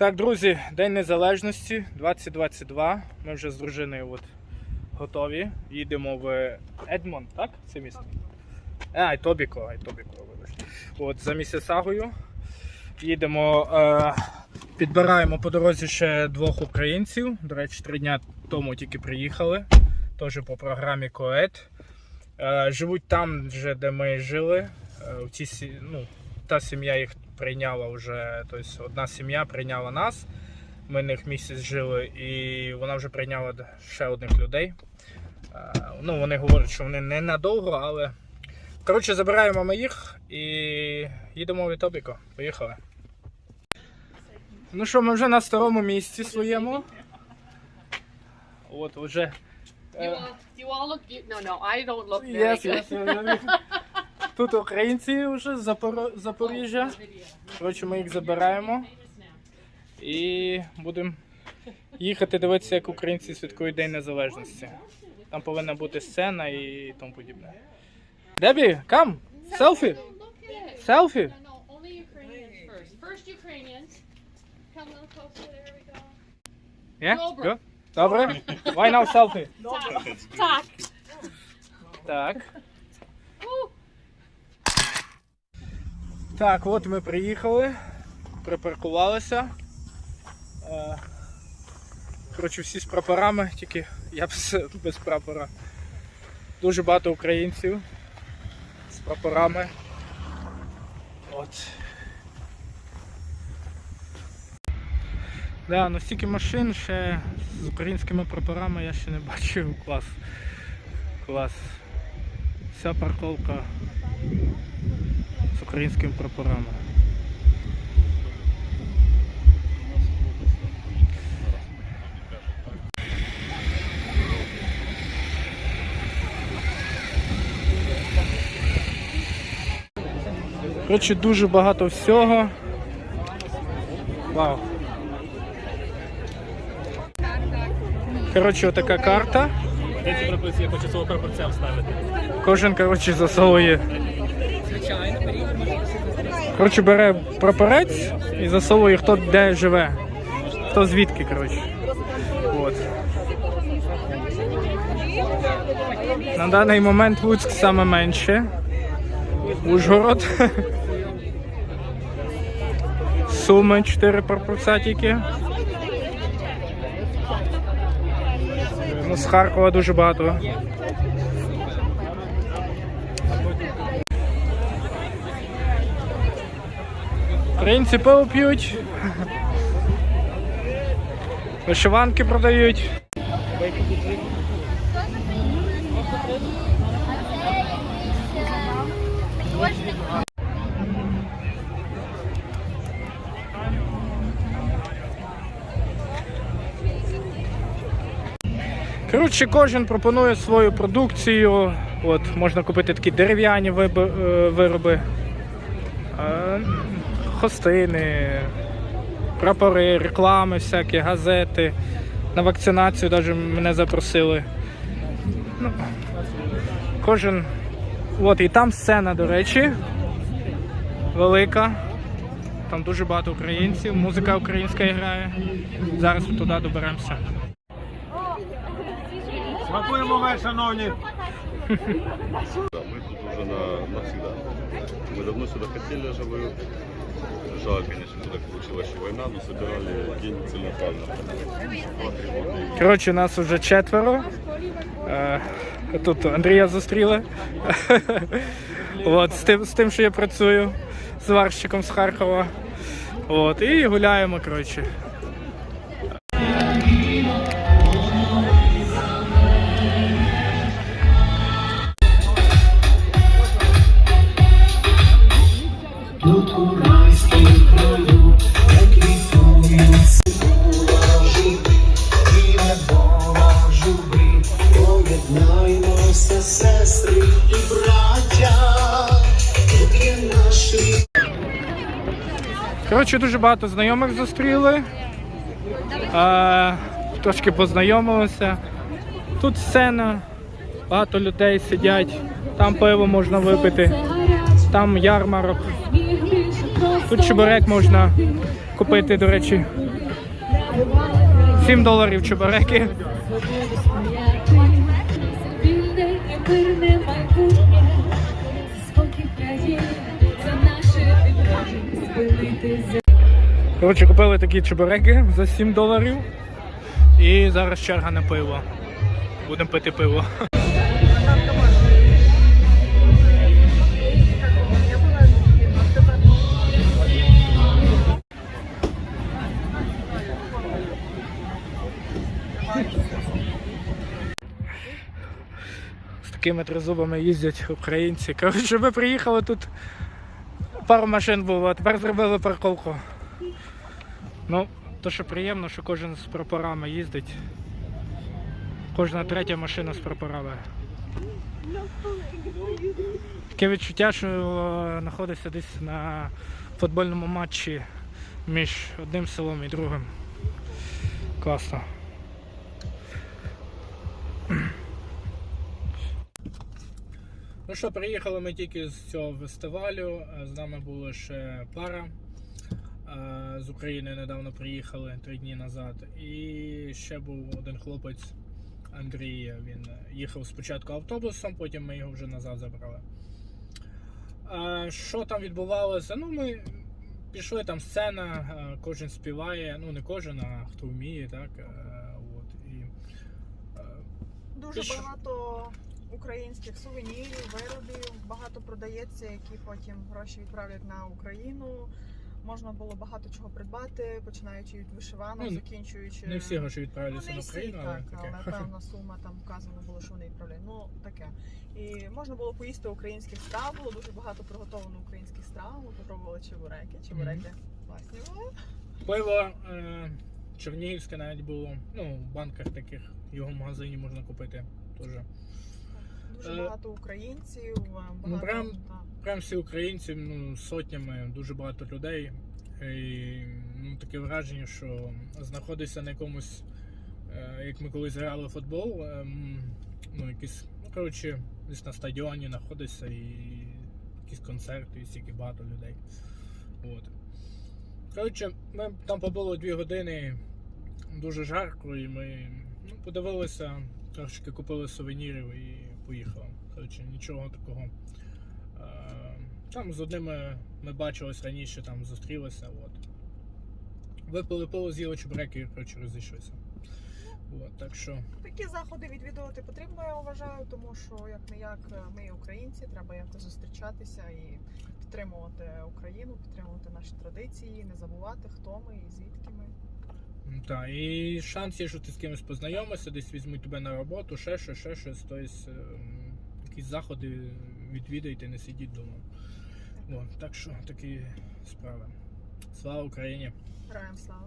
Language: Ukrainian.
Так, друзі, День Незалежності 2022. Ми вже з дружиною от готові. Їдемо в Едмон, так? Це місто? Айтобіко, Айтобіко, вибачте. От за Місісагою. Їдемо, е, підбираємо по дорозі ще двох українців. До речі, три дня тому тільки приїхали. Теж по програмі КОЕД. Е, живуть там, вже, де ми жили. Е, в цій, ну, та сім'я їх прийняла вже, тобто одна сім'я прийняла нас. Ми в них місяць жили, і вона вже прийняла ще одних людей. Е, Ну, вони говорять, що вони ненадовго, але. Коротше, забираємо ми їх і їдемо в Ітобіко. Поїхали. Ну що, ми вже на старому місці своєму. От, вже. You all, you all look beautiful. No, no, I don't look very Yes, good. yes. Тут українці вже з Запоріжжя. Коротше, ми їх забираємо і будемо їхати дивитися, як українці святкують День Незалежності. Там повинна бути сцена і тому подібне. Дебі, кам! Селфі! Селфі! Є? Добре. Why now селфі? Так. Так. Так, от ми приїхали, припаркувалися. Е, Коротше, всі з прапорами, тільки я без, без прапора. Дуже багато українців з прапорами. От. Да, ну стільки машин ще з українськими прапорами я ще не бачив. Клас. Клас. Вся парковка з українськими прапорами. Коротше, дуже багато всього. Вау. Коротше, отака карта. Де ці прописи, я хочу свого прапорця вставити. Кожен, коротше, засовує. Коротше, бере прапорець і засовує, хто де живе. Хто звідки, коротше. От. На даний момент Луцьк саме менше. Ужгород. Суми 4 прапорця. Ну, з Харкова дуже багато. Пиво п'ють. Вишиванки продають. Коротше, кожен пропонує свою продукцію. От, можна купити такі дерев'яні е, вироби, е, хостини, прапори, реклами, всякі, газети. На вакцинацію навіть мене запросили. Ну, кожен. От, і там сцена, до речі, велика. Там дуже багато українців, музика українська грає. Зараз ми туди доберемося. Смакуємо ми, шановні. Да, мы тут уже на, навсегда. Мы давно сюда хотели, живу. Жалко, конечно, так получилась еще война, но собирали деньги целенаправленно. Коротше, нас вже четверо. Е, Тут Андрія зустріли. От, з, тим, з тим, що я працюю, зварщиком з Харкова. От, і гуляємо, коротше. Коротше, дуже багато знайомих зустріли. Е, трошки познайомилися. Тут сцена, багато людей сидять, там пиво можна випити, там ярмарок. Тут чебурек можна купити, до речі, 7 доларів чебуреки. Коротше, купили такі чебуреки за 7 доларів. І зараз черга на пиво. Будемо пити пиво. З такими тризубами їздять українці. Коротше, ми приїхали тут. Пару машин було, а тепер зробили парковку. Ну, то що приємно, що кожен з прапорами їздить. Кожна третя машина з прапорами. Таке відчуття, що е, знаходишся десь на футбольному матчі між одним селом і другим. Класно. Ну що, приїхали ми тільки з цього фестивалю. е, З нами була ще пара. Е, З України недавно приїхали три дні назад. І ще був один хлопець Андрій. Він їхав спочатку автобусом, потім ми його вже назад забрали. Е, Що там відбувалося? Ну, ми пішли там сцена, кожен співає, ну не кожен, а хто вміє, так. От, і, Дуже що? багато українських сувенірів, виробів, багато продається, які потім гроші відправлять на Україну. Можна було багато чого придбати, починаючи від вишиванок, Ну, закінчуючи. Не всі гроші Ну, відправляються не на всі, Україну, але так, таке. але певна сума там вказано було, що вони відправляють. Ну таке. І можна було поїсти українських страв, було дуже багато приготовано українських страв. Ми попробували чебуреки. Чебуреки класні були. Пиво е, чернігівське навіть було. Ну, в банках таких, його в магазині можна купити теж. Дуже Е, багато українців, е, багато прям. Прям всі українці, ну, сотнями, дуже багато людей. І ну, таке враження, що знаходишся на якомусь, е, як ми колись грали в футбол, ну, якісь, ну, коротше, десь на стадіоні знаходишся і якісь концерти, і стільки багато людей. От. Коротше, ми там побули дві години, дуже жарко, і ми ну, подивилися, трошки купили сувенірів і поїхали. Коротше, нічого такого. Е, Там з одними ми бачились раніше, там зустрілися. От. Випили пиво, з'їли чебуреки і коротше, розійшлися. От, так що Такі заходи відвідувати потрібно, я вважаю, тому що як не як ми українці, треба якось зустрічатися і підтримувати Україну, підтримувати наші традиції, не забувати, хто ми і звідки ми. М, та, і шанс є, що ти з кимось познайомишся, десь візьмуть тебе на роботу, ще щось, ще щось. Тобто, якісь заходи відвідайте, не сидіть вдома. От, так що такі справи. Слава Україні! Героям слава!